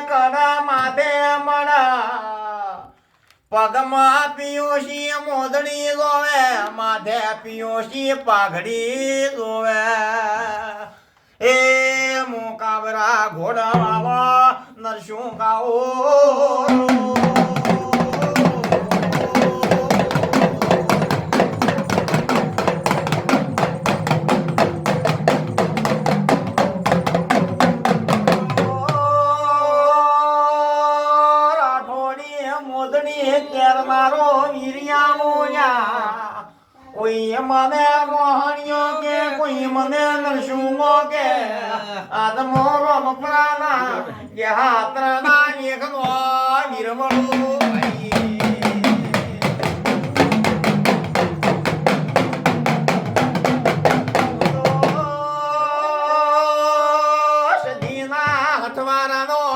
કરા માથે મણા. પગમાં પિયોશી મોદડી જોવે, માથે પિયોશી પાઘડી જોવે. એ મુકાબરા ઘોડા નરશું ગાઓ મોયા કોઈ મને મોહણિયો કે, કોઈ મને નરસુમો કે, આદમો રોમ પ્રાણા કે હાત્રના એકનો નિર્મળો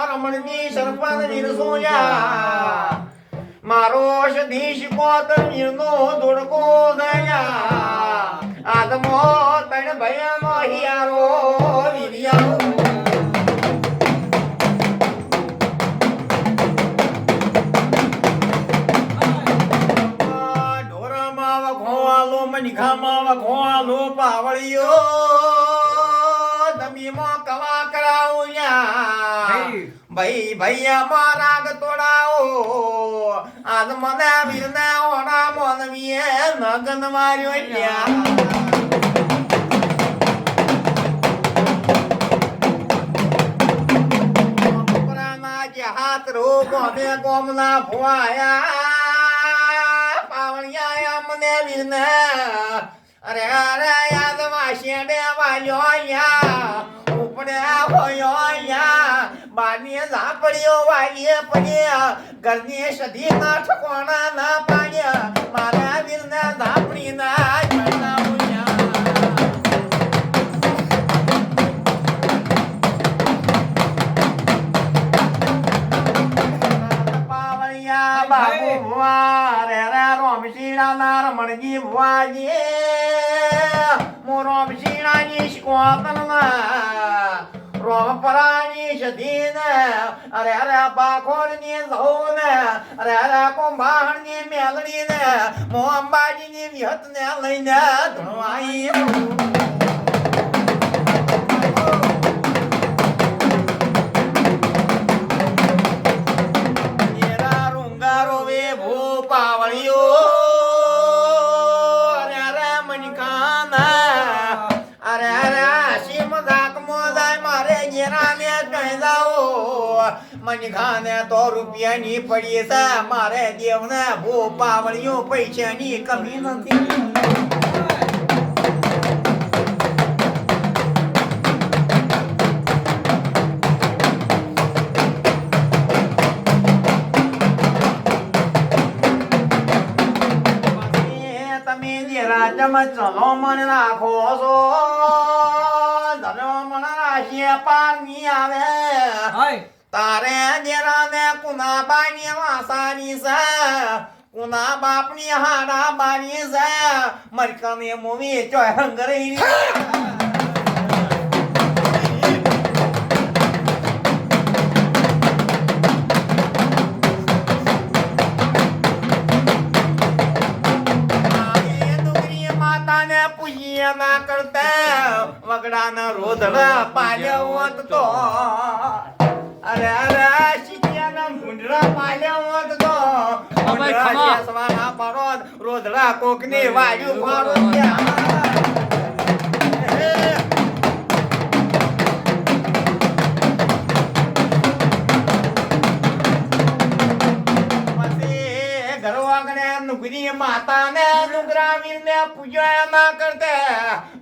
રમણજી સરપંચ વીરસોયા મારો સદીશ કોત વીરનો ધોડકો દયા આદમો તણ ભયનો હિયારો વીરિયા ઢોરમાં વખોવાલો મનખામાં વખોવાલો પાવળિયો દમીમાં કવા કરાવું ભાઈ. ભાઈ અમારા તોડાવો આજ મને વીરને ઓના મોનવીએ નગન માર્યો લ્યા છોકરાના જે હાથ રો ગોમે ગોમના ભુવાયા. પાવણિયા મને વીરને. અરે અરે યાદ વાશેડે વાલ્યો યા ઉપડે અહીંયા. બાની ઝાપડીઓ વાળીએ પડ્યા. ઘરની સધી ના ઠકોણા ના પાડ્યા. મારા વીરના ઝાપડી ના જણાવ્યા પાવળિયા બાબુ ભુવા રે રે રમણજી ભુવાજી મોરો શિણાજી શિકોતન ના રોમપરાની અરે અરે બાખોરની ધોન અરે અરે કુંભાણની મેલડી ને મો અંબાજીની વિહત ને લઈને ધણવાઈ ઘેરાને કહી જાઓ? ખાને તો રૂપિયાની પડી છે. મારે દેવને ભો પાવળિયો પૈસાની કમી નથી. તમે ચલો મન રાખો છો. ધનો મને રાખીએ પારની આવે તારે જેરાને કુના બાની વાસાની છે. કુના બાપની હાડા બાની છે. મરકમે મુવી ચોય હંગરી. માતાને પૂજ્યા ના કરતા. વગડાના રોધડા પાલ્યો હોત તો. અરે અરે શીખિયાના ભૂંડરા પાલ્યો હોત તો. રોધડા કોકની વાયુ પાડો ત્યાં. વીરને પૂજા ના કરતે.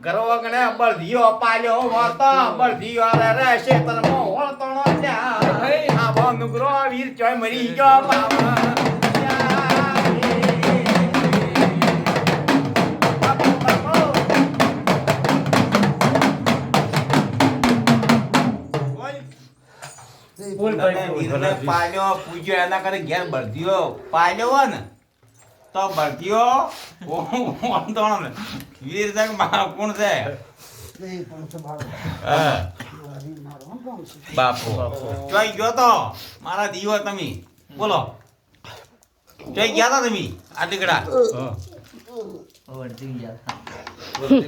ઘરવાગણે બળદિયો પાલ્યો હોતો. બળદિયો રે રે શેતરમાં હોળતો નો ત્યાં. આ ભો નુગરો વીર ચોય મરી ગયો. વીરને પાલ્યો પૂજ્યો એના કરે ઘેર બળધ્યો પાલ્યો ને તો બળદિયો વાંધો ને વીર છે. કે મારો કોણ છે. બાપુ. જોઈ ગયો તો? મારા દીવો તમે. બોલો. જોઈ ગયા તા તમે? આ ટીકડા વળતી ગયા એમ?